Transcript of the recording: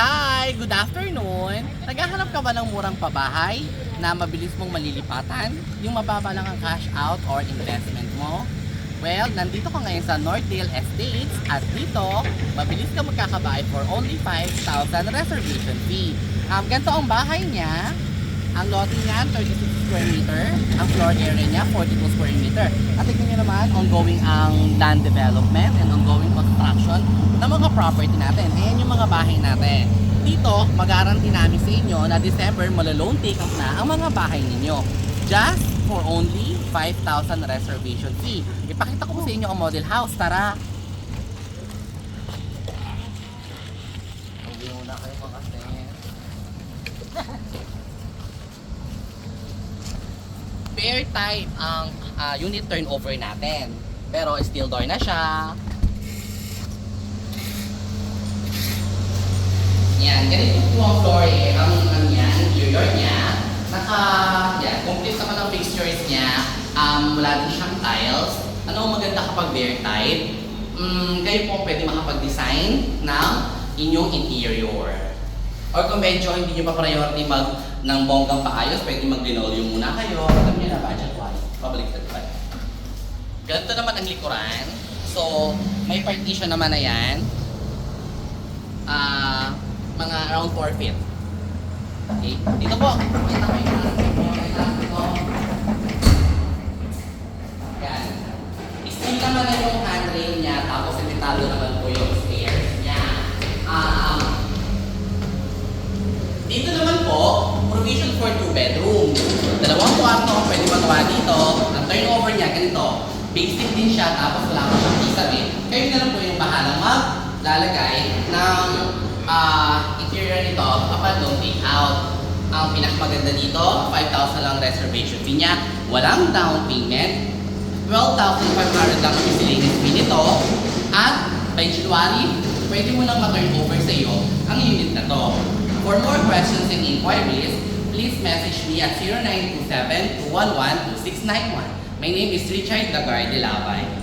Hi! Good afternoon! Naghahanap ka ba ng murang pabahay na mabilis mong malilipatan? Yung mababa lang ang cash out or investment mo? Well, nandito ka ngayon sa Northdale Estates at dito, mabilis ka magkakabahay for only 5,000 reservation fee. Um, ganito ang bahay niya. Ang lote niya, 36 square meter. Ang floor area niya, 42 square meter. At tignan niyo naman, ongoing ang land development and ongoing construction ng mga property natin. Ayan yung mga bahay natin. Dito, mag-guarantee namin sa inyo na December malaloan take up na ang mga bahay ninyo. Just for only 5,000 reservation fee. Ipakita ko sa inyo ang model house. Tara! Hindi muna kayo mga Fair type ang ah, unit turnover natin. Pero steel door na siya. Yan, ganito po ang floor eh. Ang ano niya, interior niya. Naka, yan, complete naman ang fixtures niya. Um, wala din siyang tiles. Ano ang maganda kapag bare type? Mm, kayo po pwede makapag-design ng inyong interior. Or kung medyo hindi nyo pa priority mag ng bonggang paayos, pwede mag-linoleum muna kayo. Alam niyo na, budget-wise. Pabaliktad pa. Ganito naman ang likuran. So, may partition naman na yan. Ah, mga around 4 feet. Okay? Dito po. Kita ko yung. Yan. Steel naman na yung handrail niya, tapos simentado naman po yung stairs niya. Um, dito naman po, provision for two bedroom. Dalawang kwarto ang pwede magawa dito. Ang turnover niya, ganito. Basic din siya, tapos wala pa siyang isabi. Kayo na lang po yung bahalang maglalagay ng ah, interior nito kapag loan take out. Ang pinakamaganda dito, 5,000 lang reservation fee niya. Walang down payment. 12,500 lang ang miscellaneous fee nito. At by January, pwede mo nang ma-turn over sa iyo ang unit na to. For more questions and inquiries, please message me at 0927-211-2691. My name is Richard Lagarde Labay.